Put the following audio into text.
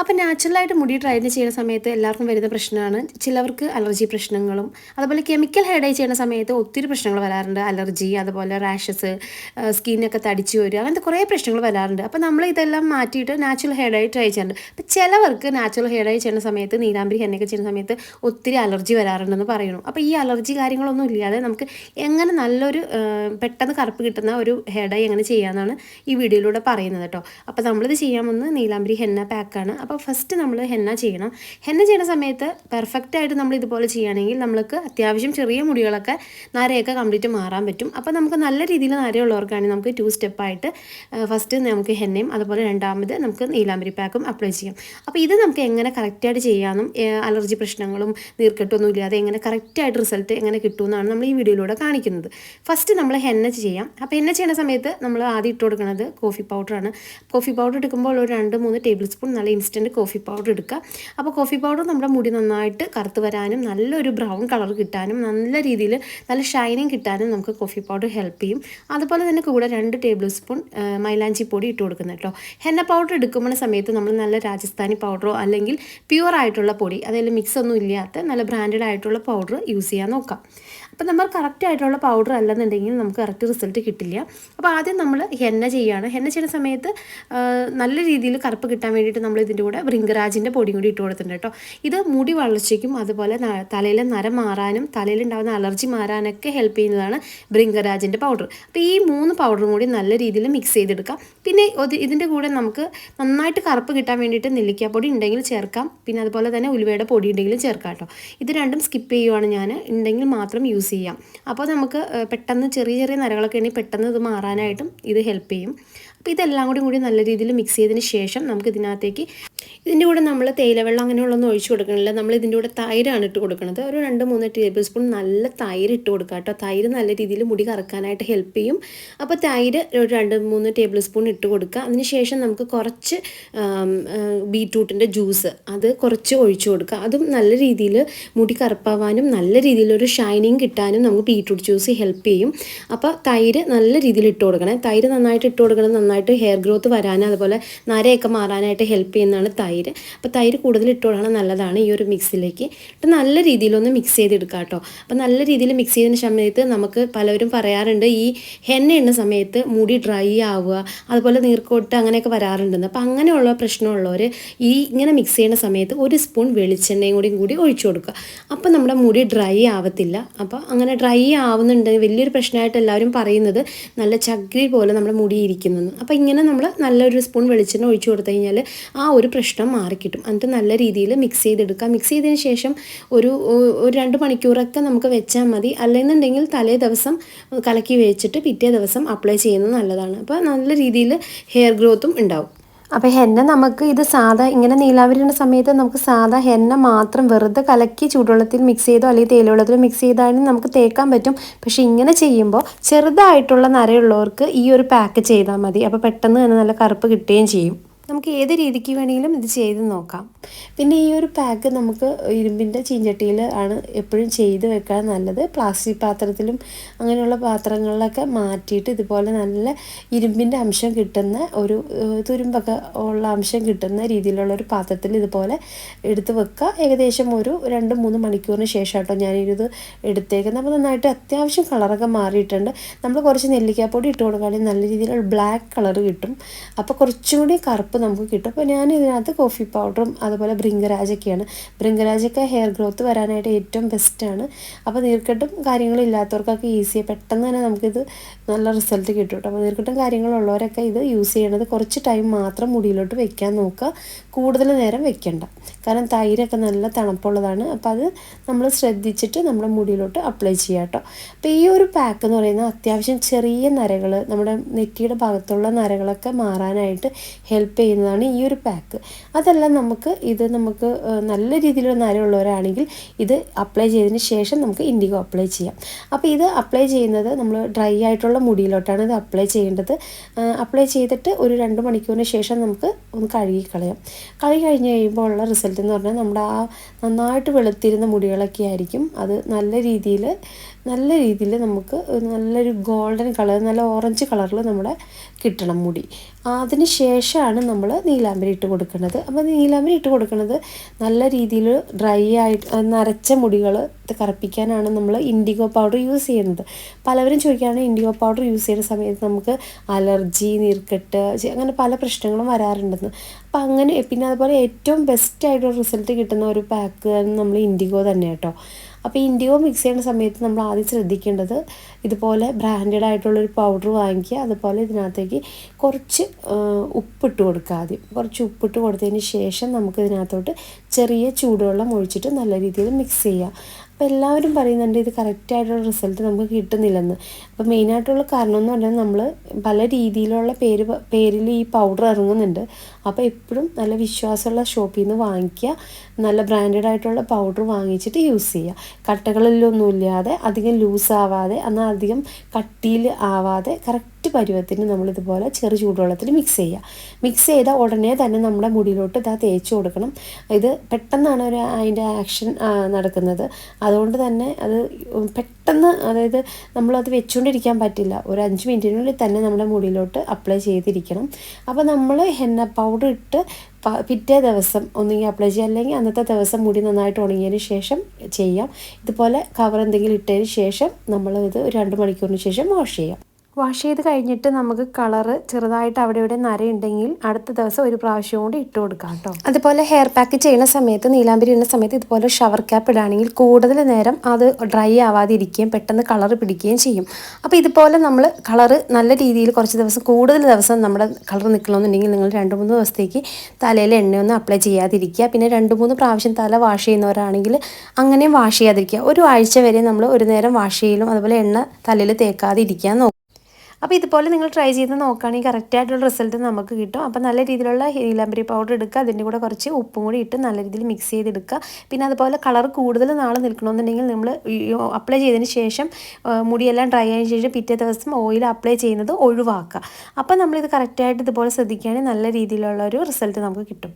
അപ്പോൾ നാച്ചുറലായിട്ട് മുടി ഡ്രൈന് ചെയ്യുന്ന സമയത്ത് എല്ലാവർക്കും വരുന്ന പ്രശ്നമാണ്. ചിലവർക്ക് അലർജി പ്രശ്നങ്ങളും അതുപോലെ കെമിക്കൽ ഹെയർ ഡൈ ചെയ്യുന്ന സമയത്ത് ഒത്തിരി പ്രശ്നങ്ങൾ വരാറുണ്ട്. അലർജി അതുപോലെ റാഷസ് സ്കിന്നൊക്കെ തടിച്ചു വരും അങ്ങനത്തെ കുറേ പ്രശ്നങ്ങൾ വരാറുണ്ട്. അപ്പോൾ നമ്മൾ ഇതെല്ലാം മാറ്റിയിട്ട് നാച്ചുറൽ ഹെയർ ഡൈ ട്രൈ ചെയ്യാറുണ്ട്. അപ്പോൾ ചിലവർക്ക് നാച്ചുറൽ ഹെയർ ഡൈ ചെയ്യുന്ന സമയത്ത് നീലാംബരി എന്നൊക്കെ ചെയ്യുന്ന സമയത്ത് ഒത്തിരി അലർജി വരാറുണ്ടെന്ന് പറയുന്നു. അപ്പോൾ ഈ അലർജി കാര്യങ്ങളൊന്നും ഇല്ലാതെ നമുക്ക് എങ്ങനെ നല്ലൊരു പെട്ടെന്ന് കറുപ്പ് കിട്ടുന്ന ഒരു ഹെയർ ഡൈ എങ്ങനെ ചെയ്യാമെന്നാണ് ഈ വീഡിയോയിലൂടെ പറയുന്നത് കേട്ടോ. അപ്പോൾ നമ്മളിത് ചെയ്യാമെന്ന് നീലാംബരി ഹെന്ന പാക്കാണ് അപ്പോൾ ഫസ്റ്റ് നമ്മൾ ഹെന്ന ചെയ്യണം. ഹെന്ന ചെയ്യുന്ന സമയത്ത് പെർഫെക്റ്റ് ആയിട്ട് നമ്മൾ ഇതുപോലെ ചെയ്യുകയാണെങ്കിൽ നമുക്ക് അത്യാവശ്യം ചെറിയ മുടികളൊക്കെ നരയൊക്കെ കംപ്ലീറ്റ് മാറാൻ പറ്റും. അപ്പോൾ നമുക്ക് നല്ല രീതിയിൽ നരയുള്ളവർക്കാണെങ്കിൽ നമുക്ക് ടു സ്റ്റെപ്പായിട്ട് ഫസ്റ്റ് നമുക്ക് ഹെന്നയും അതുപോലെ രണ്ടാമത് നമുക്ക് നീലാമ്പരി പാക്കും അപ്ലൈ ചെയ്യാം. അപ്പോൾ ഇത് നമുക്ക് എങ്ങനെ കറക്റ്റായിട്ട് ചെയ്യാമെന്നും അലർജി പ്രശ്നങ്ങളും നീർക്കെട്ടൊന്നും ഇല്ലാതെ എങ്ങനെ കറക്റ്റായിട്ട് റിസൾട്ട് എങ്ങനെ കിട്ടുമെന്നാണ് നമ്മൾ ഈ വീഡിയോയിലൂടെ കാണിക്കുന്നത്. ഫസ്റ്റ് നമ്മൾ ഹെന്ന ചെയ്യാം. അപ്പോൾ ഹെന്ന ചെയ്യുന്ന സമയത്ത് നമ്മൾ ആദ്യം ഇട്ട് കൊടുക്കുന്നത് കോഫി പൗഡറാണ് കോഫി പൗഡർ എടുക്കുമ്പോൾ ഒരു രണ്ട് മൂന്ന് ടേബിൾ സ്പൂൺ നല്ല ഇൻസ്റ്റന്റ് കോഫി പൗഡർ എടുക്കുക. അപ്പോൾ കോഫി പൗഡർ നമ്മുടെ മുടി നന്നായിട്ട് കറുത്ത് വരാനും നല്ലൊരു ബ്രൗൺ കളർ കിട്ടാനും നല്ല രീതിയിൽ നല്ല ഷൈനിങ് കിട്ടാനും നമുക്ക് കോഫി പൗഡർ ഹെൽപ്പ് ചെയ്യും. അതുപോലെ തന്നെ കൂടെ രണ്ട് ടേബിൾ സ്പൂൺ മൈലാഞ്ചി പൊടി ഇട്ട് കൊടുക്കുന്നത് കേട്ടോ. ഹെന്ന പൗഡർ എടുക്കുന്ന സമയത്ത് നമ്മൾ നല്ല രാജസ്ഥാനി പൗഡറോ അല്ലെങ്കിൽ പ്യുവർ ആയിട്ടുള്ള പൊടി അതായത് മിക്സ് ഒന്നും ഇല്ലാത്ത നല്ല ബ്രാൻഡഡ് ആയിട്ടുള്ള പൗഡർ യൂസ് ചെയ്യാൻ നോക്കാം. അപ്പോൾ നമ്മൾ കറക്റ്റ് ആയിട്ടുള്ള പൗഡർ അല്ലെന്നുണ്ടെങ്കിൽ നമുക്ക് കറക്റ്റ് റിസൾട്ട് കിട്ടില്ല. അപ്പോൾ ആദ്യം നമ്മൾ ഹെന്ന ചെയ്യുകയാണ് ഹെന്ന ചെയ്യുന്ന സമയത്ത് നല്ല രീതിയിൽ കറുപ്പ് കിട്ടാൻ വേണ്ടിയിട്ട് നമ്മൾ ഇതിന്റെ കൂടെ ബ്രിങ്കരാജിന്റെ പൊടിയും കൂടി ഇട്ട് കൊടുത്തിട്ടുണ്ട് കേട്ടോ. ഇത് മുടി വളർച്ചയ്ക്കും അതുപോലെ തലയിലെ നര മാറാനും തലയിലുണ്ടാകുന്ന അലർജി മാറാനൊക്കെ ഹെൽപ്പ് ചെയ്യുന്നതാണ് ബ്രിങ്കരാജിന്റെ പൗഡർ അപ്പോൾ ഈ മൂന്ന് പൗഡറും കൂടി നല്ല രീതിയിൽ മിക്സ് ചെയ്തെടുക്കാം. പിന്നെ ഇത് ഇതിന്റെ കൂടെ നമുക്ക് നന്നായിട്ട് കറുപ്പ് കിട്ടാൻ വേണ്ടിയിട്ട് നെല്ലിക്കാപ്പൊടി ഉണ്ടെങ്കിൽ ചേർക്കാം. പിന്നെ അതുപോലെ തന്നെ ഉലുവയുടെ പൊടി ഉണ്ടെങ്കിലും ചേർക്കാം കേട്ടോ. ഇത് രണ്ടും സ്കിപ്പ് ചെയ്യുവാണ് ഞാൻ. ഉണ്ടെങ്കിൽ മാത്രം യൂസ് ചെയ്യാം. അപ്പോൾ നമുക്ക് പെട്ടെന്ന് ചെറിയ ചെറിയ നരകളൊക്കെ ഉണ്ടെങ്കിൽ പെട്ടെന്ന് ഇത് മാറാനായിട്ടും ഇത് ഹെൽപ്പ് ചെയ്യും. അപ്പോൾ ഇതെല്ലാം കൂടി കൂടി നല്ല രീതിയിൽ മിക്സ് ചെയ്തതിന് ശേഷം നമുക്ക് ഇതിനകത്തേക്ക് ഇതിന്റെ കൂടെ നമ്മൾ തേയിലവെള്ളം അങ്ങനെയുള്ളൊന്നും ഒഴിച്ചു കൊടുക്കണില്ല. നമ്മൾ ഇതിന്റെ കൂടെ തൈരാണ് ഇട്ട് കൊടുക്കുന്നത് ഒരു രണ്ട് മൂന്ന് ടേബിൾ സ്പൂൺ നല്ല തൈര് ഇട്ട് കൊടുക്കുക കേട്ടോ. തൈര് നല്ല രീതിയിൽ മുടി കറക്കാനായിട്ട് ഹെൽപ്പ് ചെയ്യും. അപ്പോൾ തൈര് ഒരു രണ്ട് മൂന്ന് ടേബിൾ സ്പൂൺ ഇട്ട് കൊടുക്കുക. അതിന് ശേഷം നമുക്ക് കുറച്ച് ബീറ്റ്റൂട്ടിന്റെ ജ്യൂസ് അത് കുറച്ച് ഒഴിച്ചു കൊടുക്കുക. അതും നല്ല രീതിയിൽ മുടി കറുപ്പാവാനും നല്ല രീതിയിലൊരു ഷൈനിങ് കിട്ടാനും നമുക്ക് ബീറ്റ്റൂട്ട് ജ്യൂസ് ഹെൽപ്പ് ചെയ്യും. അപ്പോൾ തൈര് നല്ല രീതിയിൽ ഇട്ട് കൊടുക്കണേ. തൈര് നന്നായിട്ട് ഇട്ട് കൊടുക്കണം നന്നായിട്ട് ഹെയർ ഗ്രോത്ത് വരാനും അതുപോലെ നരയൊക്കെ മാറാനായിട്ട് ഹെൽപ്പ് ചെയ്യുന്നതാണ് തൈര്. അപ്പോൾ തൈര് കൂടുതൽ ഇട്ടുകൊണ്ടാണ് നല്ലതാണ് ഈ ഒരു മിക്സിലേക്ക് എന്നിട്ട് നല്ല രീതിയിലൊന്ന് മിക്സ് ചെയ്തെടുക്കുക കേട്ടോ അപ്പോൾ നല്ല രീതിയിൽ മിക്സ് ചെയ്തതിന് സമയത്ത് നമുക്ക് പലരും പറയാറുണ്ട് ഈ ഹെന്ന ഇടുന്ന സമയത്ത് മുടി ഡ്രൈ ആവുക അതുപോലെ നീർക്കോട്ട് അങ്ങനെയൊക്കെ വരാറുണ്ടെന്ന്. അപ്പോൾ അങ്ങനെയുള്ള പ്രശ്നമുള്ളവർ ഈ ഇങ്ങനെ മിക്സ് ചെയ്യുന്ന സമയത്ത് ഒരു സ്പൂൺ വെളിച്ചെണ്ണയും കൂടിയും കൂടി ഒഴിച്ചു കൊടുക്കുക. അപ്പോൾ നമ്മുടെ മുടി ഡ്രൈ ആവത്തില്ല. അപ്പോൾ അങ്ങനെ ഡ്രൈ ആവുന്നുണ്ട് വലിയൊരു പ്രശ്നമായിട്ട് എല്ലാവരും പറയുന്നത് നല്ല ചകിരി പോലെ നമ്മുടെ മുടി ഇരിക്കുന്നു അപ്പോൾ ഇങ്ങനെ നമ്മൾ നല്ലൊരു സ്പൂൺ വെളിച്ചെണ്ണ ഒഴിച്ചു കൊടുത്തു കഴിഞ്ഞാൽ ആ ഒരു പ്രശ്നം മാറിക്കിട്ടും എന്നിട്ട് നല്ല രീതിയിൽ മിക്സ് ചെയ്തെടുക്കുക. മിക്സ് ചെയ്തതിന് ശേഷം ഒരു ഒരു രണ്ട് മണിക്കൂറൊക്കെ നമുക്ക് വെച്ചാൽ മതി. അല്ലെന്നുണ്ടെങ്കിൽ തലേ ദിവസം കലക്കി വെച്ചിട്ട് പിറ്റേ ദിവസം അപ്ലൈ ചെയ്യുന്നത് നല്ലതാണ്. അപ്പോൾ നല്ല രീതിയിൽ ഹെയർ ഗ്രോത്തും ഉണ്ടാവും. അപ്പോൾ ഹെന്ന നമുക്ക് ഇത് സാധാ ഇങ്ങനെ നീലാവരിയുടെ സമയത്ത് നമുക്ക് സാധാ ഹെന്ന മാത്രം വെറുതെ കലക്കി ചൂടുവെള്ളത്തിൽ മിക്സ് ചെയ്തോ അല്ലെങ്കിൽ തേയിലവെള്ളത്തിൽ മിക്സ് ചെയ്താലും നമുക്ക് തേക്കാൻ പറ്റും. പക്ഷേ ഇങ്ങനെ ചെയ്യുമ്പോൾ ചെറുതായിട്ടുള്ള നരയുള്ളവർക്ക് ഈ ഒരു പാക്ക് ചെയ്താൽ മതി. അപ്പോൾ പെട്ടെന്ന് തന്നെ നല്ല കറുപ്പ് കിട്ടുകയും ചെയ്യും. നമുക്ക് ഏത് രീതിക്ക് വേണമെങ്കിലും ഇത് ചെയ്ത് നോക്കാം. പിന്നെ ഈ ഒരു പാക്ക് നമുക്ക് ഇരുമ്പിന്റെ ചീഞ്ചട്ടിയിൽ ആണ് എപ്പോഴും ചെയ്ത് വെക്കാൻ നല്ലത്. പ്ലാസ്റ്റിക് പാത്രത്തിലും അങ്ങനെയുള്ള പാത്രങ്ങളിലൊക്കെ മാറ്റിയിട്ട് ഇതുപോലെ നല്ല ഇരുമ്പിന്റെ അംശം കിട്ടുന്ന ഒരു തുരുമ്പൊക്കെ ഉള്ള അംശം കിട്ടുന്ന രീതിയിലുള്ള ഒരു പാത്രത്തിൽ ഇതുപോലെ എടുത്ത് വെക്കുക. ഏകദേശം ഒരു രണ്ട് മൂന്ന് മണിക്കൂറിന് ശേഷം കേട്ടോ ഞാനിത് എടുത്തേക്കുന്നത്. അപ്പോൾ നന്നായിട്ട് അത്യാവശ്യം കളറൊക്കെ മാറിയിട്ടുണ്ട്. നമ്മൾ കുറച്ച് നെല്ലിക്കാപ്പൊടി ഇട്ട് കൊടുക്കുകയാണെങ്കിൽ നല്ല രീതിയിലുള്ള ബ്ലാക്ക് കളർ കിട്ടും. അപ്പോൾ കുറച്ചും കൂടി കറുപ്പ് നമുക്ക് കിട്ടും. അപ്പോൾ ഞാൻ ഇതിനകത്ത് കോഫി പൗഡറും അതുപോലെ ഭൃംഗരാജൊക്കെയാണ് ഭൃംഗരാജൊക്കെ ഹെയർ ഗ്രോത്ത് വരാനായിട്ട് ഏറ്റവും ബെസ്റ്റാണ് അപ്പോൾ നീർക്കെട്ടും കാര്യങ്ങളും ഇല്ലാത്തവർക്കൊക്കെ ഈസിയായി പെട്ടെന്ന് തന്നെ നമുക്കിത് നല്ല റിസൾട്ട് കിട്ടും കേട്ടോ അപ്പോൾ നീർക്കെട്ടും കാര്യങ്ങളുള്ളവരൊക്കെ ഇത് യൂസ് ചെയ്യണത് കുറച്ച് ടൈം മാത്രം മുടിയിലോട്ട് വെക്കാൻ നോക്കുക. കൂടുതൽ നേരം വെക്കണ്ട. കാരണം തൈരൊക്കെ നല്ല തണുപ്പുള്ളതാണ്. അപ്പോൾ അത് നമ്മൾ ശ്രദ്ധിച്ചിട്ട് നമ്മുടെ മുടിയിലോട്ട് അപ്ലൈ ചെയ്യുക കേട്ടോ അപ്പോൾ ഈ ഒരു പാക്ക് എന്ന് പറയുന്നത് അത്യാവശ്യം ചെറിയ നരകൾ നമ്മുടെ നെറ്റിയുടെ ഭാഗത്തുള്ള നരകളൊക്കെ മാറാനായിട്ട് ഹെൽപ്പ് ചെയ്യുന്നതാണ് ഈ ഒരു പാക്ക് അതല്ല നമുക്ക് ഇത് നമുക്ക് നല്ല രീതിയിലുള്ള നരമുള്ളവരാണെങ്കിൽ ഇത് അപ്ലൈ ചെയ്തതിന് ശേഷം നമുക്ക് ഇൻഡിഗോ അപ്ലൈ ചെയ്യാം. അപ്പോൾ ഇത് അപ്ലൈ ചെയ്യുന്നത് നമ്മൾ ഡ്രൈ ആയിട്ടുള്ള മുടിയിലോട്ടാണ് ഇത് അപ്ലൈ ചെയ്യേണ്ടത്. അപ്ലൈ ചെയ്തിട്ട് ഒരു രണ്ട് മണിക്കൂറിന് ശേഷം നമുക്ക് ഒന്ന് കഴുകി കളയാം കഴുകി കഴിഞ്ഞ് കഴിയുമ്പോൾ ഉള്ള റിസൾട്ട് എന്ന് പറഞ്ഞാൽ നമ്മുടെ ആ നന്നായിട്ട് വെളുത്തിരുന്ന മുടികളൊക്കെ ആയിരിക്കും. അത് നല്ല രീതിയിൽ നല്ല രീതിയിൽ നമുക്ക് നല്ലൊരു ഗോൾഡൻ കളർ നല്ല ഓറഞ്ച് കളറിൽ നമ്മുടെ കിട്ടണം മുടി. അതിന് ശേഷമാണ് നമ്മൾ നീലാമ്പരി ഇട്ട് കൊടുക്കുന്നത്. അപ്പോൾ നീലാമ്പരി ഇട്ട് കൊടുക്കുന്നത് നല്ല രീതിയിൽ ഡ്രൈ ആയിട്ട് നരച്ച മുടികൾ കറുപ്പിക്കാനാണ് നമ്മൾ ഇൻഡിഗോ പൗഡർ യൂസ് ചെയ്യുന്നത്. പലവരും ചോദിക്കുകയാണ് ഇൻഡിഗോ പൗഡർ യൂസ് ചെയ്യുന്ന സമയത്ത് നമുക്ക് അലർജി നീർക്കെട്ട് അങ്ങനെ പല പ്രശ്നങ്ങളും വരാറുണ്ടെന്ന്. അപ്പോൾ അങ്ങനെ പിന്നെ അതുപോലെ ഏറ്റവും ബെസ്റ്റ് ആയിട്ടുള്ള റിസൾട്ട് കിട്ടുന്ന ഒരു പാക്ക് നമ്മൾ ഇൻഡിഗോ തന്നെ കേട്ടോ. അപ്പോൾ ഇൻഡിഗോ മിക്സ് ചെയ്യുന്ന സമയത്ത് നമ്മൾ ആദ്യം ശ്രദ്ധിക്കേണ്ടത് ഇതുപോലെ ബ്രാൻഡഡ് ആയിട്ടുള്ളൊരു പൗഡർ വാങ്ങിക്കുക. അതുപോലെ ഇതിനകത്തേക്ക് കുറച്ച് ഉപ്പിട്ട് കൊടുക്കുക ആദ്യം. കുറച്ച് ഉപ്പിട്ട് കൊടുത്തതിന് ശേഷം നമുക്ക് ഇതിനകത്തോട്ട് ചെറിയ ചൂടുവെള്ളം ഒഴിച്ചിട്ട് നല്ല രീതിയിൽ മിക്സ് ചെയ്യുക. അപ്പോൾ എല്ലാവരും പറയുന്നുണ്ട് ഇത് കറക്റ്റായിട്ടുള്ള റിസൾട്ട് നമുക്ക് കിട്ടുന്നില്ലെന്ന്. അപ്പോൾ മെയിനായിട്ടുള്ള കാരണം എന്ന് പറഞ്ഞാൽ നമ്മൾ പല രീതിയിലുള്ള പേര് പേരിൽ ഈ പൗഡർ ഇറങ്ങുന്നുണ്ട്. അപ്പോൾ എപ്പോഴും നല്ല വിശ്വാസമുള്ള ഷോപ്പിൽ നിന്ന് വാങ്ങിക്കുക. നല്ല ബ്രാൻഡഡ് ആയിട്ടുള്ള പൗഡർ വാങ്ങിച്ചിട്ട് യൂസ് ചെയ്യുക. കട്ടകളിലൊന്നും ഇല്ലാതെ അധികം ലൂസ് ആവാതെ എന്നാൽ അധികം കട്ടിയിൽ ആവാതെ കറക്റ്റ് പരുവത്തിന് നമ്മളിതുപോലെ ചെറു ചൂടുവെള്ളത്തിൽ മിക്സ് ചെയ്യുക. മിക്സ് ചെയ്ത ഉടനെ തന്നെ നമ്മുടെ മുടിയിലോട്ട് ഇതാ തേച്ച് കൊടുക്കണം. ഇത് പെട്ടെന്നാണ് ഒരു അതിന്റെ ആക്ഷൻ നടക്കുന്നത്. അതുകൊണ്ട് തന്നെ അത് പെട്ടെന്ന് അതായത് നമ്മളത് വെച്ചുകൊണ്ടിരിക്കാൻ പറ്റില്ല. ഒരു അഞ്ച് മിനിറ്റിനുള്ളിൽ തന്നെ നമ്മുടെ മുടിയിലോട്ട് അപ്ലൈ ചെയ്തിരിക്കണം. അപ്പോൾ നമ്മൾ ഹെന്ന പൗഡർ ഇട്ട് പിറ്റേ ദിവസം ഒന്നുകിൽ അപ്ലൈ ചെയ്യുക അല്ലെങ്കിൽ അന്നത്തെ ദിവസം മുടി നന്നായിട്ട് ഉണങ്ങിയതിന് ശേഷം ചെയ്യാം. ഇതുപോലെ കവർ എന്തെങ്കിലും ഇട്ടതിന് ശേഷം നമ്മൾ ഇത് രണ്ട് മണിക്കൂറിന് ശേഷം വാഷ് ചെയ്യാം. വാഷ് ചെയ്ത് കഴിഞ്ഞിട്ട് നമുക്ക് കളറ് ചെറുതായിട്ട് അവിടെ ഇവിടെ നരയുണ്ടെങ്കിൽ അടുത്ത ദിവസം ഒരു പ്രാവശ്യം കൂടി ഇട്ട് കൊടുക്കാം കേട്ടോ. അതുപോലെ ഹെയർ പാക്ക് ചെയ്യുന്ന സമയത്ത് നീലാംബരി ഇടുന്ന സമയത്ത് ഇതുപോലെ ഷവർ ക്യാപ്പ് ഇടുകയാണെങ്കിൽ കൂടുതൽ നേരം അത് ഡ്രൈ ആവാതെ ഇരിക്കുകയും പെട്ടെന്ന് കളർ പിടിക്കുകയും ചെയ്യും. അപ്പോൾ ഇതുപോലെ നമ്മൾ കളറ് നല്ല രീതിയിൽ കുറച്ച് ദിവസം കൂടുതൽ ദിവസം നമ്മുടെ കളർ നിൽക്കണമെന്നുണ്ടെങ്കിൽ നിങ്ങൾ രണ്ട് മൂന്ന് ദിവസത്തേക്ക് തലയിൽ എണ്ണയൊന്നും അപ്ലൈ ചെയ്യാതിരിക്കുക. പിന്നെ രണ്ട് മൂന്ന് പ്രാവശ്യം തല വാഷ് ചെയ്യുന്നവരാണെങ്കിൽ അങ്ങനെയും വാഷ് ചെയ്യാതിരിക്കുക. ഒരു ആഴ്ച വരെ നമ്മൾ ഒരു നേരം വാഷ് ചെയ്യലും അതുപോലെ എണ്ണ തലയിൽ തേക്കാതെ നോക്കും അപ്പോൾ ഇതുപോലെ നിങ്ങൾ ട്രൈ ചെയ്ത് നോക്കുകയാണെങ്കിൽ കറക്റ്റായിട്ടുള്ള റിസൾട്ട് നമുക്ക് കിട്ടും. അപ്പോൾ നല്ല രീതിയിലുള്ള ഹീലാംബരി പൗഡർ എടുക്കുക അതിന്റെ കൂടെ കുറച്ച് ഉപ്പും കൂടി ഇട്ട് നല്ല രീതിയിൽ മിക്സ് ചെയ്തെടുക്കുക. പിന്നെ അതുപോലെ കളർ കൂടുതൽ നാൾ നിൽക്കണമെന്നുണ്ടെങ്കിൽ നമ്മൾ അപ്ലൈ ചെയ്തതിന് ശേഷം മുടിയെല്ലാം ഡ്രൈ ആയതിനു ശേഷം പിറ്റേ ദിവസം ഓയിൽ അപ്ലൈ ചെയ്യുന്നത് ഒഴിവാക്കുക. അപ്പോൾ നമ്മളിത് കറക്റ്റായിട്ട് ഇതുപോലെ ശ്രദ്ധിക്കുകയാണെങ്കിൽ നല്ല രീതിയിലുള്ള ഒരു റിസൾട്ട് നമുക്ക് കിട്ടും.